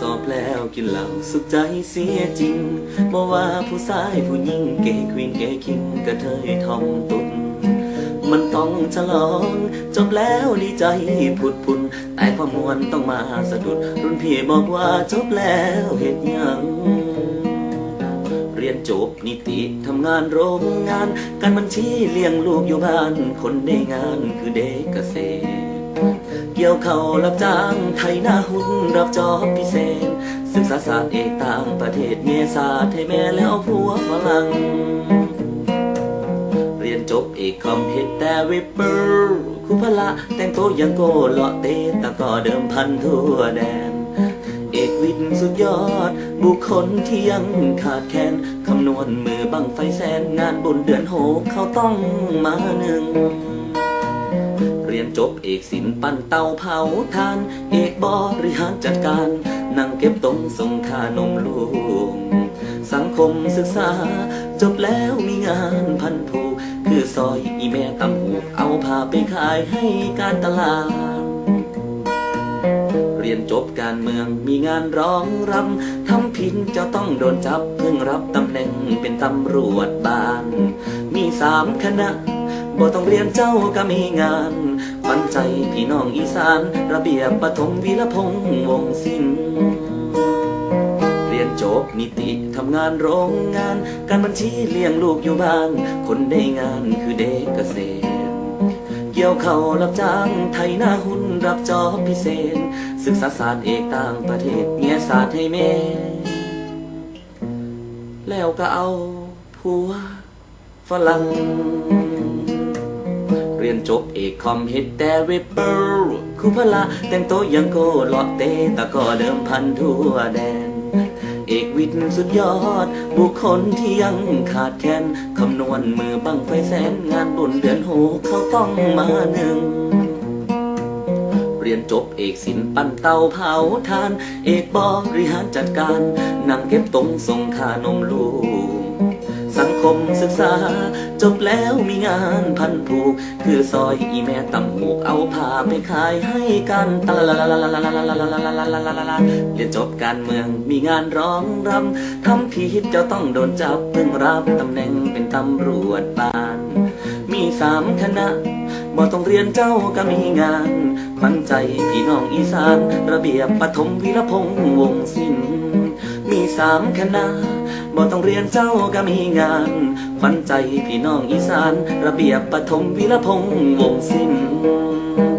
สอบแล้วกินเหล้าสุดใจเสียจริงบ่ว่าผู้ชายผู้หญิงเกย์ควีนเกย์คิงกระเทยทอมตุนมันต้องฉลองจบแล้วดีใจพุดพุนแต่ความมวนต้องมาสะดุด รุ่นพี่บอกว่าจบแล้วเหตุยังเรียนจบนิติทำงานโรงงาน การบัญชีเลี้ยงลูกอยู่บ้าน คนได้งานคือเด็กเกษตร เกี่ยวเขารับจ้างไทยหน้าหุ้นรับจอบพิเศษ ศึกษาศาสตร์เอกต่างประเทศเมียศาสตร์ให้แม่แล้วผัวฝรั่งเรียนจบเอกคอมพิวเตอร์เวเปอร์คุพละแต่งตัวยังโกเลาะเตะตะกอเดิมพันทั่วแดนเอกวิทย์สุดยอด บุคคลที่ยังขาดแคลนคำนวณมือบังไฟแสนงานบุญเดือนโหกเขาต้องมาหนึ่ง เรียนจบเอกศิลป์ปั้นเตาเผาทาน เอกบริหารจัดการ นั่งเก็บตรงส่งค่านมลูกสังคมศึกษา จบแล้วมีงานพันผูกคือซอยอีแม่ตำหูเอาผ้าไปขายให้การตลาด เรียนจบการเมืองมีงานร้องรำทำผิดจ้าต้องโดนจับ เพิ่งรับตำแหน่งเป็นตำรวจบ้าน มีสามคณะ บ่ต้องเรียนเจ้าก็มีงานปันใจพี่น้องอีสาน ระเบียบปฐมวีรพงษ์วงศิลป์เรียนจบนิติทำงานโรงงาน การบัญชีเลี้ยงลูกอยู่บ้าน คนได้งานคือเด็กเกษตร เกี่ยวเขารับจ้างไทยหน้าหุ้นรับจอบพิเศษ ศึกษาศาสตร์เอกต่างประเทศเมียศาสตร์ให้แม่ แล้วก็เอาผัวฝรั่ง รียนจบเอกคอมเฮดแต่เวเปอร์คูพละแต่งโตยังโกเลาะเตตะกอเดิมพันทั่วแดน เอกวิทย์สุดยอด บุคคลที่ยังขาดแคลนคำนวณมือบังไฟแสนงานบุญเดือนหกเขาต้องมาหนึ่งเรียนจบเอกศิลป์ปั้นเตาเผาทาน เอกบริหารจัดการนั่งเก็บตรงส่งค่านมลูก คมศึกษา จบแล้วมีงานพันผูก คือซอยอีแม่ตำหูกเอาผ้าไปขายให้กันตะละละละละละละละละละละละละละละเรียนจบการเมืองมีงานร้องรำทำผิดจ้าต้องโดนจับเพิ่งรับตำแหน่งเป็นตำรวจบ้าน มีสามคณะบ่ต้องเรียนเจ้าก็มีงาน มั่นใจพี่น้องอีสาน ระเบียบปฐมวีรพงษ์วงศิลป์มีสามคณะ บ่ต้องเรียนเจ้าก็มีงานขวัญใจพี่น้องอีสาน ระเบียบปฐมวิรพงษ์วงศิลป์